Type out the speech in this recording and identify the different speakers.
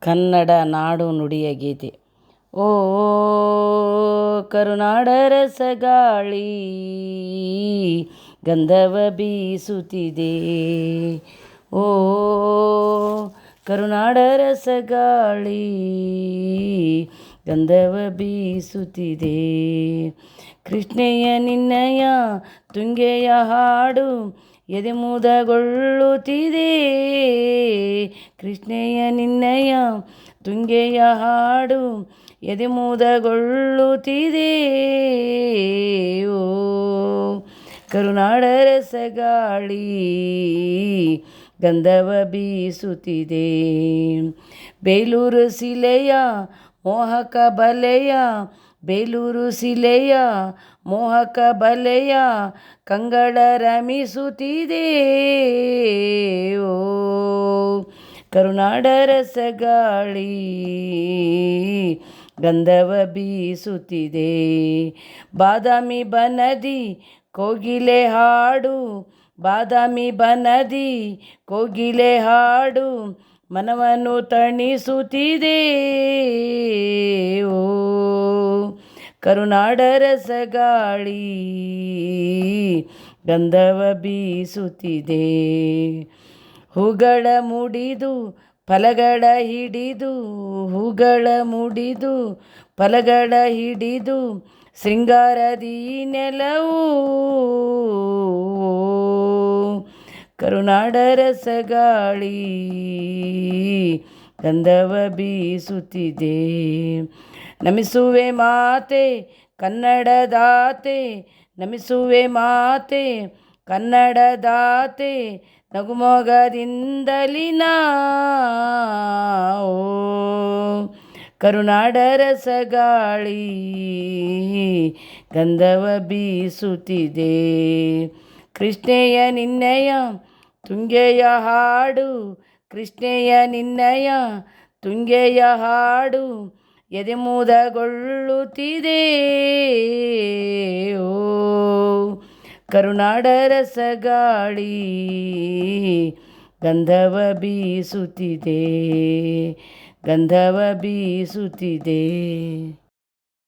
Speaker 1: ಕನ್ನಡ ನಾಡು ನುಡಿಯ ಗೀತೆ. ಓ ಕರುನಾಡ ರಸಗಾಳಿ ಗಂಧವ ಬೀಸುತ್ತಿದೆ. ಓ ಕರುನಾಡ ರಸಗಾಳಿ ಗಂಧವ ಬೀಸುತ್ತಿದೆ. ಕೃಷ್ಣಯ್ಯ ನಿನ್ನಯ ತುಂಗೆಯ ಹಾಡು ಎದೆ ಮುದಗೊಳ್ಳುತ್ತಿದೆ. ಕೃಷ್ಣಯ್ಯ ನಿನ್ನಯ ತುಂಗೆಯ ಹಾಡು ಎದೆ ಮುದಗೊಳ್ಳುತ್ತಿದೆ. ಓ, ಕರುನಾಡ ರಸಗಾಳಿ ಗಂಧವ ಬೀಸುತ್ತಿದೆ. ಬೇಲೂರು ಶಿಲೆಯ ಮೋಹಕ ಬಲೆಯ ಬೇಲೂರು ಸಿಲೆಯ ಮೋಹಕ ಬಲೆಯ ಕಂಗಳ ರಮಿಸುತ್ತಿದೆ ಓ ಕರುನಾಡ ರಸಗಾಳಿ ಗಂಧವ ಬೀಸುತ್ತಿದೆ. ಬಾದಾಮಿ ಬನದಿ ಕೋಗಿಲೆ ಹಾಡು, ಬಾದಾಮಿ ಬನದಿ ಕೋಗಿಲೆ ಹಾಡು ಮನವನ್ನು ತಣಿಸುತ್ತಿದೆ. ಕರುನಾಡ ಗಾಳಿ ಗಂಧವ ಬೀಸುತ್ತಿದೆ. ಹೂಗಳ ಮುಡಿದು ಫಲಗಳ ಹಿಡಿದು, ಹೂಗಳ ಮುಡಿದು ಫಲಗಳ ಹಿಡಿದು, ಶೃಂಗಾರದಿ ನೆಲವು ಕರುನಾಡ ರಸಗಾಳಿ ಗಂಧವ ಬೀಸುತ್ತಿದೆ. ನಮಿಸುವೆ ಮಾತೆ ಕನ್ನಡದಾತೆ ನಮಿಸುವೆ ಮಾತೆ ಕನ್ನಡದಾತೆ ನಗುಮೊಗದಿಂದಲಿನ ಓ ಕರುನಾಡ ರಸಗಾಳಿ ಗಂಧವ ಬೀಸುತ್ತಿದೆ. ಕೃಷ್ಣೆಯ ನಿನ್ನೆಯ ತುಂಗೆಯ ಹಾಡು ಕೃಷ್ಣೆಯ ನಿನ್ನಯ ತುಂಗೆಯ ಹಾಡು ಎದೆ ಮುದಗೊಳ್ಳುತ್ತಿದೆ ಓ ಕರುನಾಡ ರಸಗಾಳಿ ಗಂಧವ ಬೀಸುತ್ತಿದೆ ಗಂಧವ ಬೀಸುತ್ತಿದೆ.